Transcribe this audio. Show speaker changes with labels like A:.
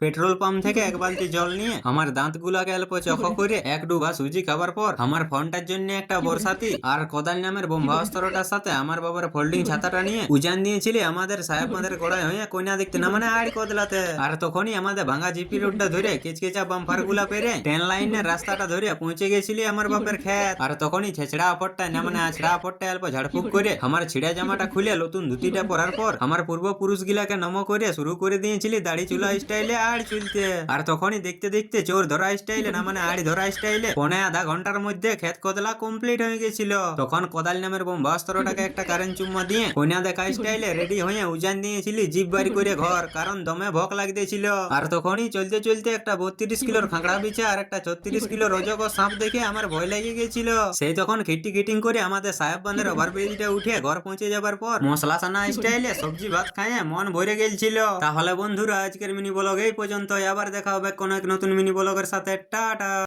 A: Petrol pump থেকে এক বালতি জল নিয়ে আমার দাঁতগুলাকে অল্প চখ করে এক ডুবা সুজি খাবার পর আমার ফোনটার জন্য একটা বরসাতি আর কোদাল নামের বোম্বাস্ত্রটার সাথে আমার বাবার ফোল্ডিং ছাতাটা নিয়ে উজান দিয়েছিলি আমাদের সাহেব মাদের গোড়ায় হয়ে কইনা দেখতে না মানে আড় কদলাতে। আর তখনই আমাদের ভাঙা জিপি রোডটা ধরে কিচকিচা বাম্পারগুলা পেরে ট্রেন লাইনের রাস্তাটা ধরে পৌঁছে গেছিলি আমার বাপের খেত আর তখনই ছেছড়া আপটটা না মানে আছড়া আপটটা অল্প ঝাড়ফুক করে আমার ছিড়া জামাটা খুলে নতুন ধুতিটা পরার পর আমার পূর্বপুরুষ গিলাকে নম করে শুরু করে দিয়েছিলি দাড়ি চুলা স্টাইলে আড় চুলতে আর তখনই দেখতে দেখতে চোর ধরা স্টাইলে না মানে আড়ি ধরা স্টাইলে পনে আধা ঘণ্টার মধ্যে ক্ষেত কদলা কমপ্লিট হয়ে গেছিল। তখন কোদাল নামের বোম্বাস্ত্রটাকে একটা কারেন্ট চুম্মা দিয়ে কইনা দেখা স্টাইলে রেডি হয়ে উজান দিয়েছিলি জিপ বাড়ি করে ঘর, কারণ দমে ভোক লাগতেছিল। আর তখনই চলতে চলতে একটা বত্রিশ কিলোর খাঁকড়া বিছা আর একটা ছত্রিশ কিলো রজক সাপ দেখে আমার ভয় লেগে গেছিল। সেই তখন খিটি খিটিং করে আমাদের সাহেব বান্ধের ওভারব্রিজটা উঠে ঘর পৌঁছে যাবার পর মশলা সানা স্টাইলে সবজি ভাত খাইয়ে মন ভরে গেছিল তাহলে বন্ধুরা, আজকের মিনি ব্লগ এই পর্যন্ত আবার দেখা হবে কোনো এক নতুন মিনি ব্লগের সাথে। টাটা!